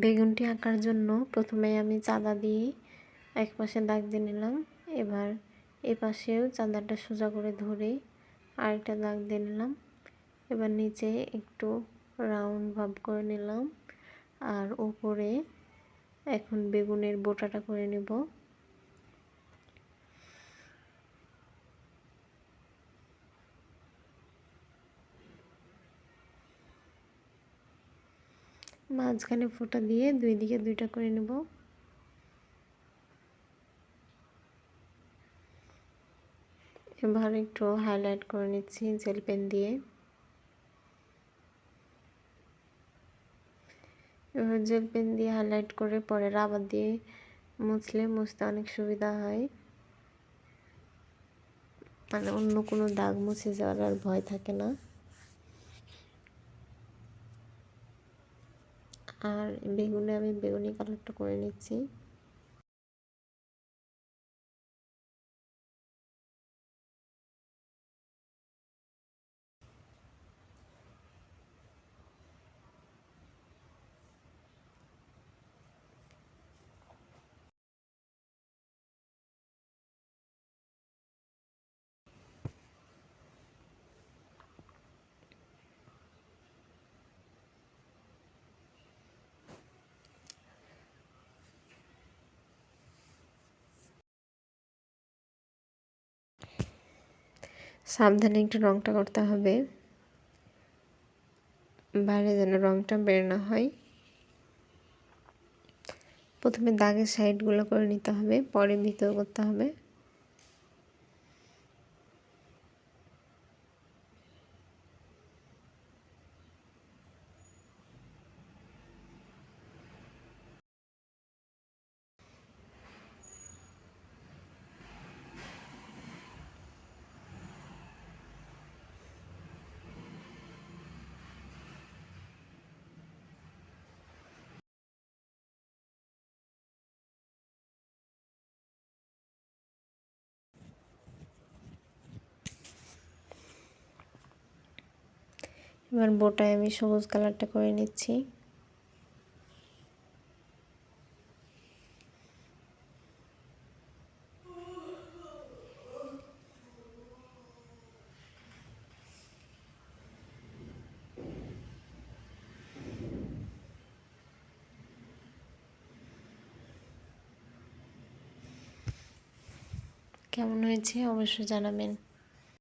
বেগুনটি আঁকার জন্য প্রথমে আমি চাঁদা দিয়ে এক পাশে দাগ দিয়ে নিলাম। এবার এ পাশেও চাঁদাটা সোজা করে ধরে আরেকটা দাগ দিয়ে নিলাম। এবার নিচে একটু রাউন্ড ভাব করে নিলাম। আর ওপরে এখন বেগুনের বোটাটা করে নেব। মাঝখানে ফোঁটা দিয়ে দুই দিকে দুইটা করে নেব। এবার একটু হাইলাইট করে নিচ্ছি জেল পেন দিয়ে। এবার জেল পেন দিয়ে হাইলাইট করে পরে রাবার দিয়ে মুছলে মুছতে অনেক সুবিধা হয়। মানে অন্য কোনো দাগ মুছে যাওয়ার আর ভয় থাকে না। আর বেগুনে আমি বেগুনি কালারটা করে নিচ্ছি। সাবধানে একটু রঙটা করতে হবে। বাইরে যেন রঙটা বের না হয়। প্রথমে দাগের সাইডগুলো করে নিতে হবে, পরে ভিতর করতে হবে। এবার বোটায় আমি সবুজ কালারটা করে নিচ্ছি। কেমন হয়েছে অবশ্যই জানাবেন।